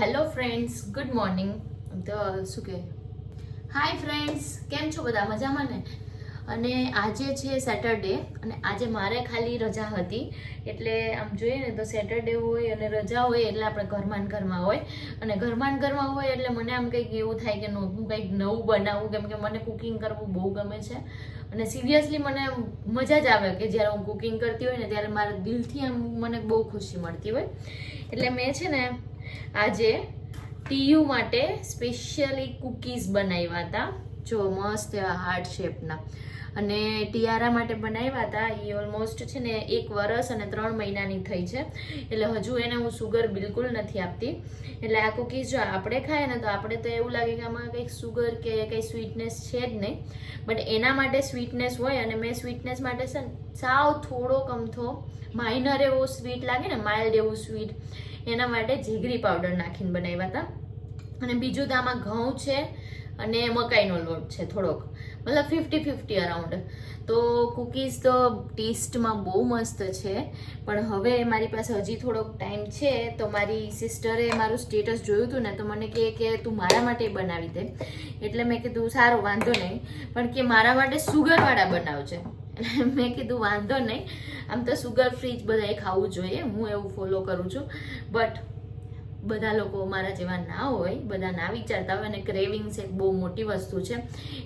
Hello friends good morning તો શું કહે? હાય ફ્રેન્ડ્સ કેમ છો બધા? મજામાં ને? અને આજે છે સેટરડે અને આજે મારે ખાલી રજા હતી. એટલે આમ જોઈએ ને તો સેટરડે હોય અને રજા હોય એટલે આપણે ઘરમાં ઘરમાં હોય. અને ઘરમાં ઘરમાં હોય એટલે મને આમ કંઈક એવું થાય કે હું કંઈક નવું બનાવું. કેમ કે મને કુકિંગ કરવું બહુ ગમે છે. અને સિરિયસલી મને મજા જ આવે કે જ્યારે હું કુકિંગ કરતી હોય ને ત્યારે મારા દિલથી આમ મને બહુ ખુશી મળતી હોય. એટલે મેં છે ને આજે ટીયુ માટે સ્પેશિયલી કૂકીઝ બનાવ્યા હતા. જો મસ્ત એવા હાર્ટ શેપના અને ટિયારા માટે બનાવ્યા હતા. એ ઓલમોસ્ટ છે ને એક વરસ અને ત્રણ મહિનાની થઈ છે. એટલે હજુ એને હું સુગર બિલકુલ નથી આપતી. એટલે આ કૂકીઝ જો આપણે ખાય ને તો આપણે તો એવું લાગે કે આમાં કંઈક સુગર કે કંઈ સ્વીટનેસ છે જ નહીં. બટ એના માટે સ્વીટનેસ હોય અને મેં સ્વીટનેસ માટે છે સાવ થોડો કમથો માઇનર એવો સ્વીટ લાગે ને માઇલ્ડ એવું સ્વીટ એના માટે જીગરી પાવડર નાખીને બનાવ્યા હતા. અને બીજું તો આમાં ઘઉં છે અને મકાઈનો લોટ છે થોડોક. મતલબ ફિફ્ટી ફિફ્ટી અરાઉન્ડ તો કૂકીઝ તો ટેસ્ટમાં બહુ મસ્ત છે. પણ હવે મારી પાસે હજી થોડોક ટાઈમ છે તો મારી સિસ્ટરે મારું સ્ટેટસ જોયું હતું ને તો મને કહે કે તું મારા માટે બનાવી દે. એટલે મેં કીધું, સારું, વાંધો નહીં. પણ કે મારા માટે સુગરવાળા બનાવજે. એટલે મેં કીધું, વાંધો નહીં. આમ તો સુગર ફ્રી જ બધાએ ખાવું જોઈએ. હું એવું ફોલો કરું છું. બટ બધા લોકો મારા જેવા ના હોય, બધા ના વિચારતા હોય અને ક્રેવિંગ્સ એક બહુ મોટી વસ્તુ છે.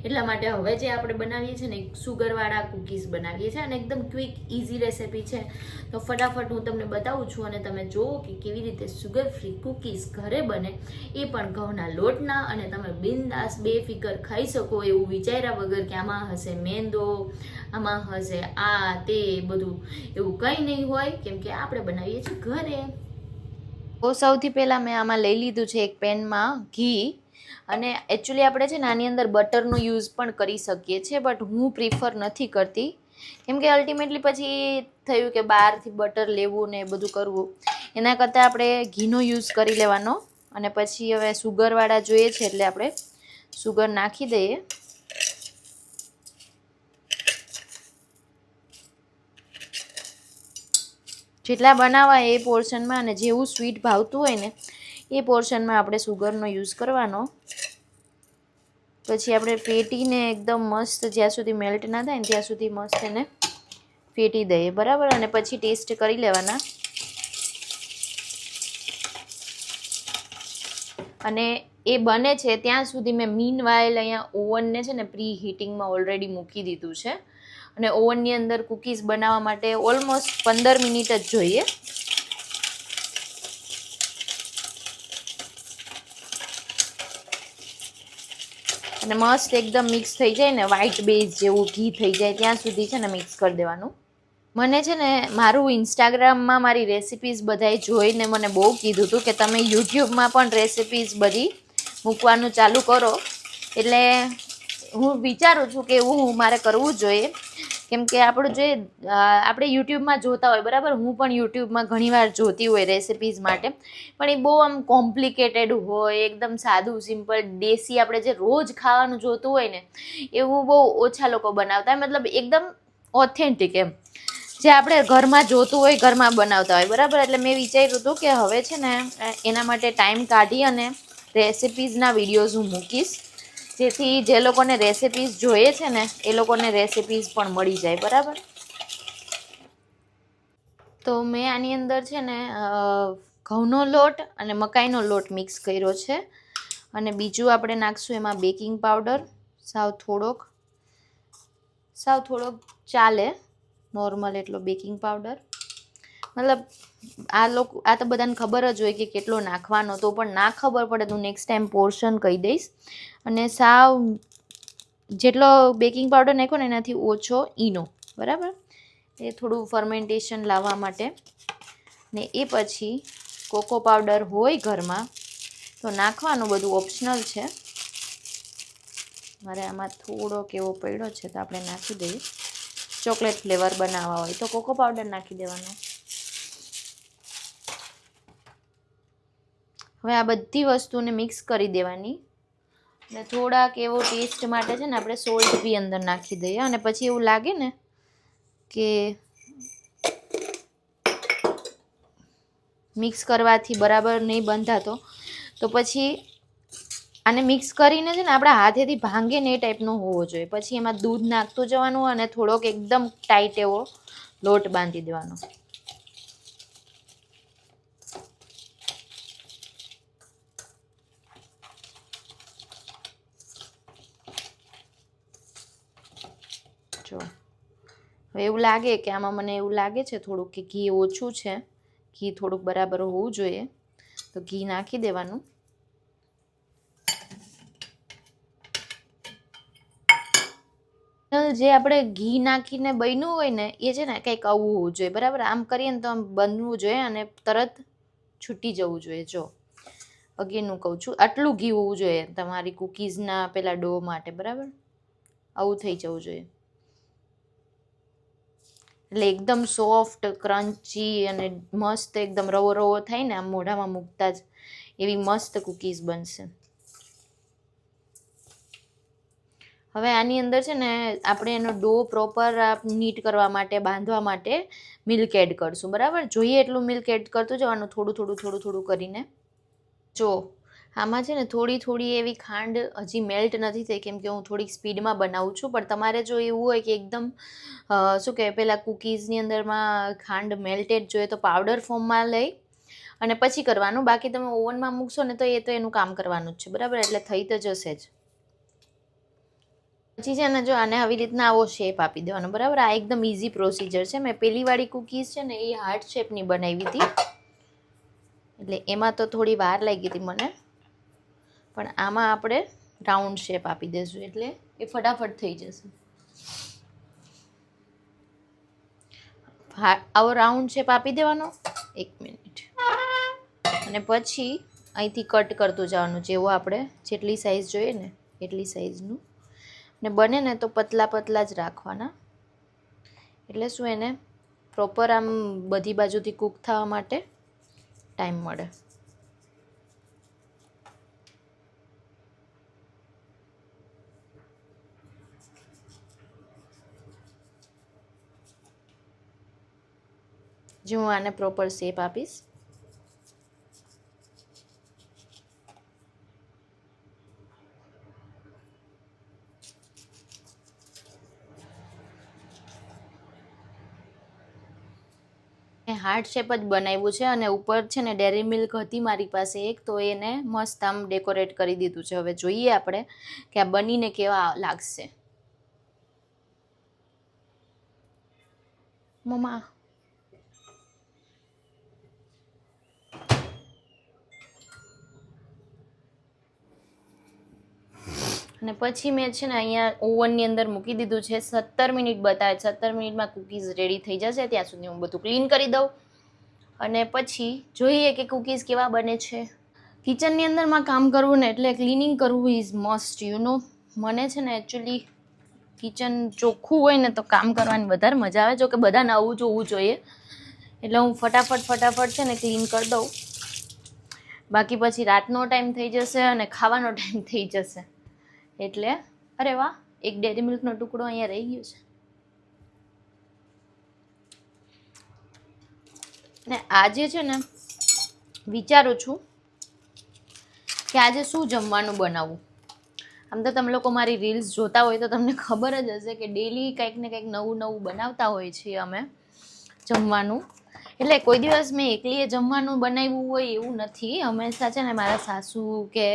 એટલા માટે હવે જે આપણે બનાવીએ છીએ ને સુગરવાળા કૂકીઝ બનાવીએ છીએ અને એકદમ ક્વિક ઇઝી રેસિપી છે. તો ફટાફટ હું તમને બતાવું છું અને તમે જુઓ કે કેવી રીતે સુગર ફ્રી કૂકીઝ ઘરે બને. એ પણ ઘઉંના લોટના અને તમે બિંદાસ બેફિકર ખાઈ શકો એવું વિચાર્યા વગર કે આમાં હશે મેંદો, આમાં હશે આ, તે બધું. એવું કંઈ નહીં હોય, કેમ કે આપણે બનાવીએ છીએ ઘરે. તો સૌથી પહેલાં મેં આમાં લઈ લીધું છે એક પેનમાં ઘી. અને એકચ્યુઅલી આપણે છે ને આની અંદર બટરનો યુઝ પણ કરી શકીએ છીએ, બટ હું પ્રિફર નથી કરતી. કેમ કે અલ્ટિમેટલી પછી થયું કે બહારથી બટર લેવું ને એ બધું કરવું. એના કરતાં આપણે ઘીનો યુઝ કરી લેવાનો. અને પછી હવે સુગરવાળા જોઈએ છે એટલે આપણે સુગર નાખી દઈએ. જેટલા બનાવવા એ પોર્શનમાં અને જેવું સ્વીટ ભાવતું હોય ને, એ પોર્શનમાં આપણે સુગરનો યુઝ કરવાનો. પછી આપણે ફેટીને એકદમ મસ્ત જ્યાં સુધી મેલ્ટ ના થાય ને ત્યાં સુધી મસ્ત એને ફેટી દઈએ, બરાબર? અને પછી ટેસ્ટ કરી લેવાના. અને એ બને છે ત્યાં સુધી મેં મીન વાઇલ અહીંયા ઓવનને છે ને પ્રી હીટિંગમાં ઓલરેડી મૂકી દીધું છે. અને ઓવનની અંદર કૂકીઝ બનાવવા માટે ઓલમોસ્ટ પંદર મિનિટ જ જોઈએ. અને મસ્ત એકદમ મિક્સ થઈ જાય ને વ્હાઈટ બેઝ જેવું ઘી થઈ જાય ત્યાં સુધી છે ને મિક્સ કરી દેવાનું. મને છે ને, મારું ઇન્સ્ટાગ્રામમાં મારી રેસિપીઝ બધાએ જોઈને મને બહુ કીધું હતું કે તમે યુટ્યુબમાં પણ રેસિપીઝ બધી મૂકવાનું ચાલુ કરો. એટલે હું વિચારું છું કે એવું હું મારે કરવું જોઈએ. કેમ કે આપણું જે આપણે યુટ્યુબમાં જોતા હોય, બરાબર? હું પણ યુટ્યુબમાં ઘણીવાર જોતી હોય રેસિપીઝ માટે. પણ એ બહુ આમ કોમ્પ્લિકેટેડ હોય, એકદમ સાદું સિમ્પલ દેશી આપણે જે રોજ ખાવાનું જોતું હોય ને, એવું બહુ ઓછા લોકો બનાવતા. હોય મતલબ એકદમ ઓથેન્ટિક એમ. જે આપણે ઘરમાં જોતું હોય, ઘરમાં બનાવતા હોય, બરાબર? એટલે મેં વિચાર્યું હતું કે હવે છે ને, એના માટે ટાઈમ કાઢી અને રેસિપીઝના વિડીયોઝ હું મૂકીશ. જેથી જે લોકોને રેસિપીસ જોઈએ છે ને, એ લોકોને રેસિપીસ પણ મળી જાય, બરાબર? તો મેં આની અંદર છે ને ઘઉંનો લોટ અને મકાઈનો લોટ મિક્સ કર્યો છે. અને બીજું આપણે નાખશું એમાં બેકિંગ પાવડર સાવ થોડોક. સાવ થોડોક ચાલે નોર્મલ એટલો બેકિંગ પાવડર મતલબ આ લોકો, આ તો બધાને ખબર જ હોય કે કેટલો નાખવાનો, તો પણ ના ખબર પડે તો નેક્સ્ટ ટાઈમ પોર્શન કહી દઈશ. અને સાવ જેટલો બેકિંગ પાવડર નાખ્યો ને એનાથી ઓછો ઈનો, બરાબર? એ થોડું ફર્મેન્ટેશન લાવવા માટે. ને એ પછી કોકો પાવડર હોય ઘરમાં, તો નાખવાનું બધું ઓપ્શનલ છે. મારે આમાં થોડોક એવો પડ્યો છે તો આપણે નાખી દઈએ. ચોકલેટ ફ્લેવર બનાવવા હોય તો કોકો પાવડર નાખી દેવાનો. હવે આ બધી વસ્તુને મિક્સ કરી દેવાની. ને થોડાક એવો ટેસ્ટ માટે છે ને આપણે સોલ્ટ બી અંદર નાખી દઈએ. અને પછી એવું લાગે ને કે મિક્સ કરવાથી બરાબર નહીં બંધાતો. તો પછી આને મિક્સ કરીને છે ને આપણા હાથેથી ભાંગે ને એ ટાઈપનો હોવો જોઈએ. પછી એમાં દૂધ નાખતું જવાનું અને થોડોક એકદમ ટાઈટ એવો લોટ બાંધી દેવાનો. જો હવે એવું લાગે કે આમાં મને એવું લાગે છે થોડુંક કે ઘી ઓછું છે. ઘી થોડુંક બરાબર હોવું જોઈએ. તો ઘી નાખી દેવાનું. જે આપણે ઘી નાખીને બન્યું હોય ને, એ છે ને કંઈક આવું હોવું જોઈએ. બરાબર? આમ કરીએ ને તો આમ બનવું જોઈએ અને તરત છૂટી જવું જોઈએ. જો અગેનનું કહું છું, આટલું ઘી હોવું જોઈએ તમારી કૂકીઝના પેલા ડો માટે. બરાબર? આવું થઈ જવું જોઈએ. એટલે એકદમ સોફ્ટ ક્રન્ચી અને મસ્ત એકદમ રવો રવો થાય ને આમ મોઢામાં મૂકતા જ એવી મસ્ત કૂકીઝ બનશે. હવે આની અંદર છે ને આપણે એનો ડો પ્રોપર નીટ કરવા માટે, બાંધવા માટે મિલ્ક એડ કરશું, બરાબર? જોઈએ એટલું મિલ્ક એડ કરતું જવાનું, થોડું થોડું થોડું થોડું કરીને. જો આમાં છે ને થોડી થોડી એવી ખાંડ હજી મેલ્ટ નથી થઈ, કેમ કે હું થોડીક સ્પીડમાં બનાવું છું. પણ તમારે જો એવું હોય કે એકદમ શું કહેવાય, પેલા કૂકીઝની અંદરમાં ખાંડ મેલ્ટેડ જોઈએ તો પાવડર ફોર્મમાં લઈ અને પછી કરવાનું. બાકી તમે ઓવનમાં મૂકશો ને તો એ તો એનું કામ કરવાનું જ છે, બરાબર? એટલે થઈ તો જશે જ. પછી છે ને જો આને આવી રીતના આવો શેપ આપી દેવાનો, બરાબર? આ એકદમ ઇઝી પ્રોસીજર છે. મેં પેલીવાળી કૂકીઝ છે ને એ હાર્ટ શેપની બનાવી હતી. એટલે એમાં તો થોડી વાર લાગી હતી મને. પણ આમાં આપણે રાઉન્ડ શેપ આપી દઈશું એટલે એ ફટાફટ થઈ જશે. આવો રાઉન્ડ શેપ આપી દેવાનો. એક મિનિટ અને પછી અહીંથી કટ કરતું જવાનું, જેવો આપણે જેટલી સાઈઝ જોઈએ ને એટલી સાઈઝનું ને. બને ને તો પતલા પતલા જ રાખવાના. એટલે શું એને પ્રોપર આમ બધી બાજુથી કૂક થવા માટે ટાઈમ મળે. જો હું આને પ્રોપર શેપ આપીશ. હાર્ટ શેપ જ બનાવ્યું છે અને ઉપર છે ને ડેરી મિલ્ક હતી મારી પાસે એક, તો એને મસ્ત આમ ડેકોરેટ કરી દીધું છે. હવે જોઈએ આપણે કે આ બનીને કેવા લાગશે. મમ્મા અને પછી મેં છે ને અહીંયા ઓવનની અંદર મૂકી દીધું છે. સત્તર મિનિટ બતાવે સત્તર મિનિટમાં કૂકીઝ રેડી થઈ જશે. ત્યાં સુધી હું બધું ક્લીન કરી દઉં. અને પછી જોઈએ કે કૂકીઝ કેવા બને છે. કિચનની અંદરમાં કામ કરવું ને એટલે ક્લિનિંગ કરવું ઇઝ મસ્ટ યુ નો મને છે ને એકચ્યુઅલી કિચન ચોખ્ખું હોય ને તો કામ કરવાની વધારે મજા આવે. જો કે બધાને આવું જોવું જોઈએ. એટલે હું ફટાફટ ફટાફટ છે ને ક્લીન કરી દઉં. બાકી પછી રાતનો ટાઈમ થઈ જશે અને ખાવાનો ટાઈમ થઈ જશે. એટલે, અરે વાહ, એક ડેરી મિલ્કનો ટુકડો અહીંયા રહી ગયો છે. ને આજે છે ને, વિચારું છું કે આજે શું જમવાનું બનાવવું આમ તો તમે લોકો મારી રીલ્સ જોતા હોય તો તમને ખબર જ હશે કે ડેલી કંઈક ને કંઈક નવું નવું બનાવતા હોય છીએ અમે જમવાનું. એટલે કોઈ દિવસ મેં એકલીએ જમવાનું બનાવ્યું હોય એવું નથી. હંમેશા છે ને મારા સાસુ કે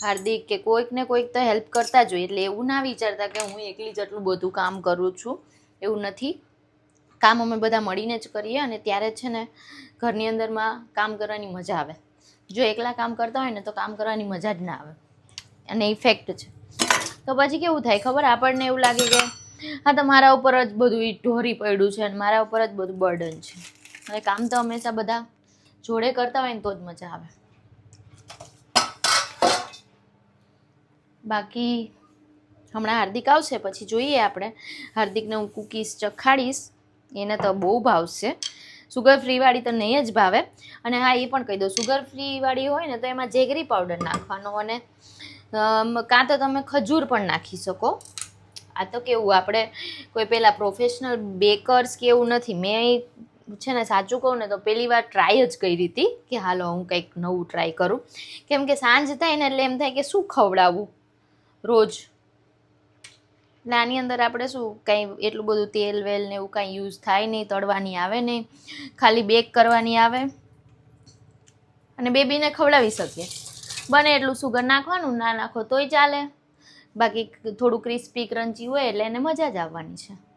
હાર્દિક કે કોઈકને કોઈક તો હેલ્પ કરતા જોઈએ એટલે એવું ના વિચારતા કે હું એકલી જ આટલું બધું કામ કરું છું. એવું નથી. કામ અમે બધા મળીને જ કરીએ અને ત્યારે છે ને ઘરની અંદરમાં કામ કરવાની મજા આવે. જો એકલા કામ કરતા હોય ને તો કામ કરવાની મજા જ ના આવે. અને ઇફેક્ટ છે. તો પછી કેવું થાય ખબર? આપણને એવું લાગે કે હા, તો મારા ઉપર જ બધું ઢોરી પડ્યું છે અને મારા ઉપર જ બધું બર્ડન છે. અને કામ તો હંમેશા બધા જોડે કરતા હોય ને તો જ મજા આવે. બાકી હમણાં હાર્દિક આવશે, પછી જોઈએ આપણે. હાર્દિકને હું કૂકીઝ ચખાડીશ. એને તો બહુ ભાવશે. સુગર ફ્રીવાળી તો નહીં જ ભાવે. અને હા, એ પણ કહી દઉં સુગર ફ્રીવાળી હોય ને તો એમાં જેગરી પાવડર નાખવાનો અને કાં તો તમે ખજૂર પણ નાખી શકો. આ તો કેવું, આપણે કોઈ પેલા પ્રોફેશનલ બેકર્સ કે એવું નથી. મેં છે ને સાચું કહું ને તો પહેલી વાર ટ્રાય જ કરી હતી કે હાલો હું કંઈક નવું ટ્રાય કરું. કેમ કે સાંજ થાય ને એટલે એમ થાય કે શું ખવડાવવું રોજ. એટલે આની અંદર આપણે શું, કંઈ એટલું બધું તેલ વેલ ને એવું કાંઈ યુઝ થાય નહીં, તળવાની આવે નહીં, ખાલી બેક કરવાની આવે. અને બેબીને ખવડાવી શકીએ. બને એટલું સુગર નાખવાનું, ના નાખો તોય ચાલે. બાકી થોડું ક્રિસ્પી ક્રન્ચી હોય એટલે એને મજા જ આવવાની છે.